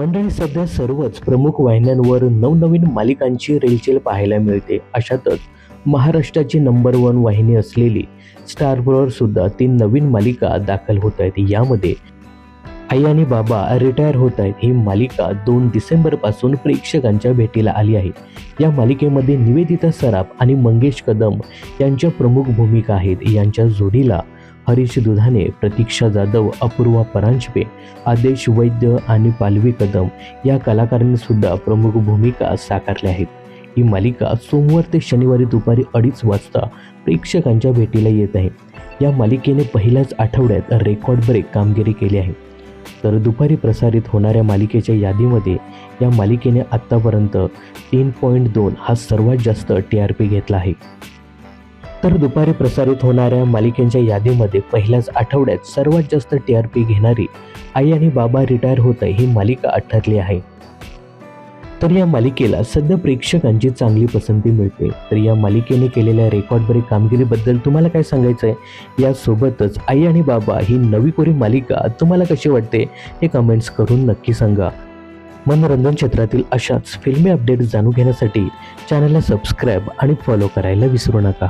मंडळी सध्या सर्वच प्रमुख वाहिन्यांवर नवनवीन मालिकांची रेलचेल पाहायला मिळते. अशातच महाराष्ट्राची नंबर वन वाहिनी असलेली स्टारवर सुद्धा तीन नवीन मालिका दाखल होत आहेत यामध्ये आई आणि बाबा रिटायर होत आहेत ही मालिका दोन डिसेंबरपासून प्रेक्षकांच्या भेटीला आली आहे. या मालिकेमध्ये निवेदिता सराफ आणि मंगेश कदम यांच्या प्रमुख भूमिका आहेत. यांच्या जोडीला हरीश दुधाने प्रतीक्षा जाधव अपूर्वा परांजपे आदेश वैद्य आणि पालवी कदम या कलाकारांनी सुद्धा प्रमुख भूमिका साकारल्या आहेत. ही मालिका सोमवार ते शनिवारी दुपारी अडीच वाजता प्रेक्षकांच्या भेटीला येत आहे. या मालिकेने पहिल्याच आठवड्यात रेकॉर्ड ब्रेक कामगिरी केली आहे. तर दुपारी प्रसारित होणाऱ्या मालिकेच्या यादीमध्ये या मालिकेने आत्तापर्यंत तीन पॉईंट दोन हा सर्वात जास्त टी आर पी घेतला आहे. तर दुपारी प्रसारित होणाऱ्या मालिकेच्या यादीमध्ये पहिल्याच आठवड्यात सर्वात जास्त टी आर पी घेणारी आई आणि बाबा रिटायर होत आहे ही मालिका ठरली आहे. तर या मालिकेला सध्या प्रेक्षकांची चांगली पसंती मिळते. तर या मालिकेने केलेल्या रेकॉर्ड ब्रेक कामगिरीबद्दल तुम्हाला काय सांगायचं आहे यासोबतच आई आणि बाबा ही नवी कोरी मालिका तुम्हाला कशी वाटते हे कमेंट्स करून नक्की सांगा. मनोरंजन क्षेत्रातील अशाच फिल्मी अपडेट्स जाणून घेण्यासाठी चॅनलला सबस्क्राईब आणि फॉलो करायला विसरू नका.